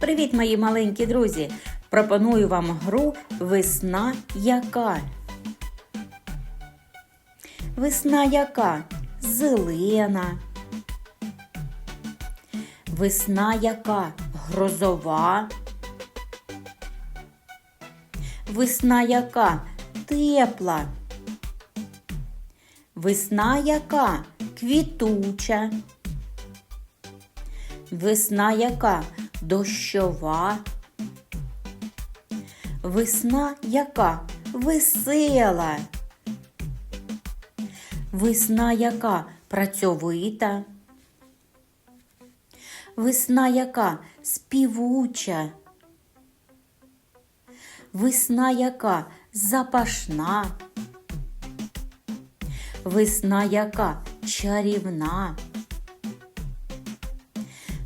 Привіт, мої маленькі друзі! Пропоную вам гру Весна яка. Весна яка? Зелена. Весна яка? Грозова. Весна яка? Тепла. Весна яка? Квітуча. Весна яка? Дощова. Весна яка? Весела. Весна яка? Працьовита. Весна яка? Співуча. Весна яка? Запашна. Весна яка? Чарівна.